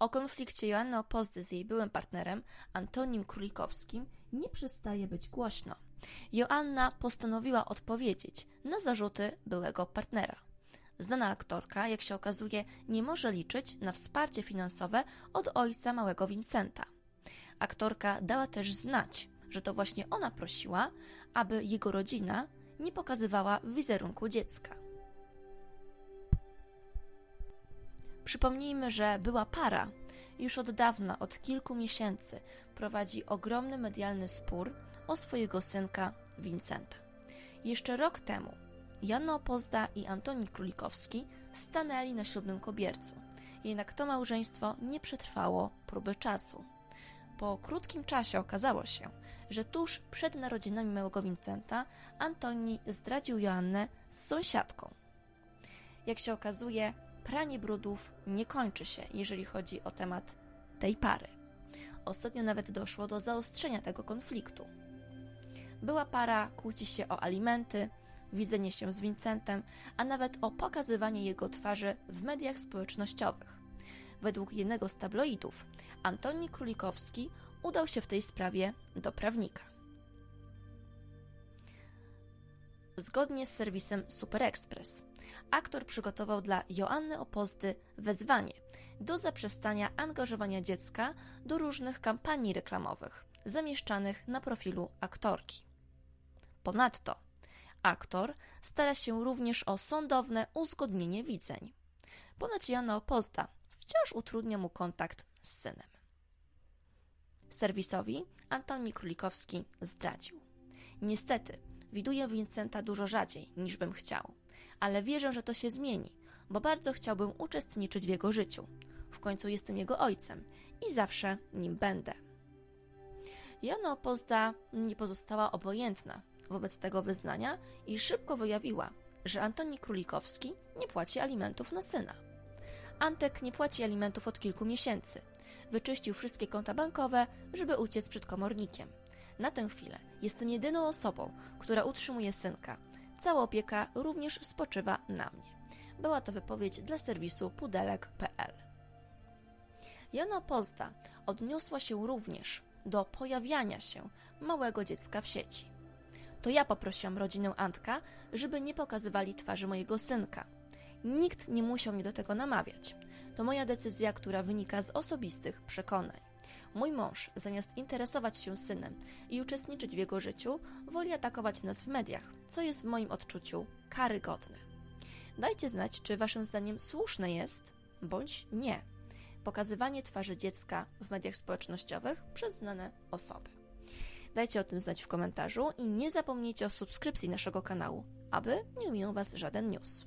O konflikcie Joanny Opozdy z jej byłym partnerem, Antonim Królikowskim, nie przestaje być głośno. Joanna postanowiła odpowiedzieć na zarzuty byłego partnera. Znana aktorka, jak się okazuje, nie może liczyć na wsparcie finansowe od ojca małego Vincenta. Aktorka dała też znać, że to właśnie ona prosiła, aby jego rodzina nie pokazywała wizerunku dziecka. Przypomnijmy, że była para już od dawna, od kilku miesięcy, prowadzi ogromny medialny spór o swojego synka Vincenta. Jeszcze rok temu Janna Opozda i Antoni Królikowski stanęli na ślubnym kobiercu, jednak to małżeństwo nie przetrwało próby czasu. Po krótkim czasie okazało się, że tuż przed narodzinami małego Vincenta Antoni zdradził Joannę z sąsiadką. Jak się okazuje, pranie brudów nie kończy się, jeżeli chodzi o temat tej pary. Ostatnio nawet doszło do zaostrzenia tego konfliktu. Była para kłóci się o alimenty, widzenie się z Vincentem, a nawet o pokazywanie jego twarzy w mediach społecznościowych. Według jednego z tabloidów, Antoni Królikowski udał się w tej sprawie do prawnika. Zgodnie z serwisem Super Express, aktor przygotował dla Joanny Opozdy wezwanie do zaprzestania angażowania dziecka do różnych kampanii reklamowych zamieszczanych na profilu aktorki. Ponadto aktor stara się również o sądowne uzgodnienie widzeń. Ponoć Joanna Opozda wciąż utrudnia mu kontakt z synem. Serwisowi Antoni Królikowski zdradził. Niestety, widuję Vincenta dużo rzadziej niż bym chciał, ale wierzę, że to się zmieni, bo bardzo chciałbym uczestniczyć w jego życiu. W końcu jestem jego ojcem i zawsze nim będę. Joanna Opozda nie pozostała obojętna wobec tego wyznania i szybko wyjawiła, że Antoni Królikowski nie płaci alimentów na syna. Antek nie płaci alimentów od kilku miesięcy. Wyczyścił wszystkie konta bankowe, żeby uciec przed komornikiem. Na tę chwilę jestem jedyną osobą, która utrzymuje synka. Cała opieka również spoczywa na mnie. Była to wypowiedź dla serwisu pudelek.pl. Jana Pozda odniosła się również do pojawiania się małego dziecka w sieci. To ja poprosiłam rodzinę Antka, żeby nie pokazywali twarzy mojego synka. Nikt nie musiał mnie do tego namawiać. To moja decyzja, która wynika z osobistych przekonań. Mój mąż, zamiast interesować się synem i uczestniczyć w jego życiu, woli atakować nas w mediach, co jest w moim odczuciu karygodne. Dajcie znać, czy waszym zdaniem słuszne jest, bądź nie, pokazywanie twarzy dziecka w mediach społecznościowych przez znane osoby. Dajcie o tym znać w komentarzu i nie zapomnijcie o subskrypcji naszego kanału, aby nie ominął Was żaden news.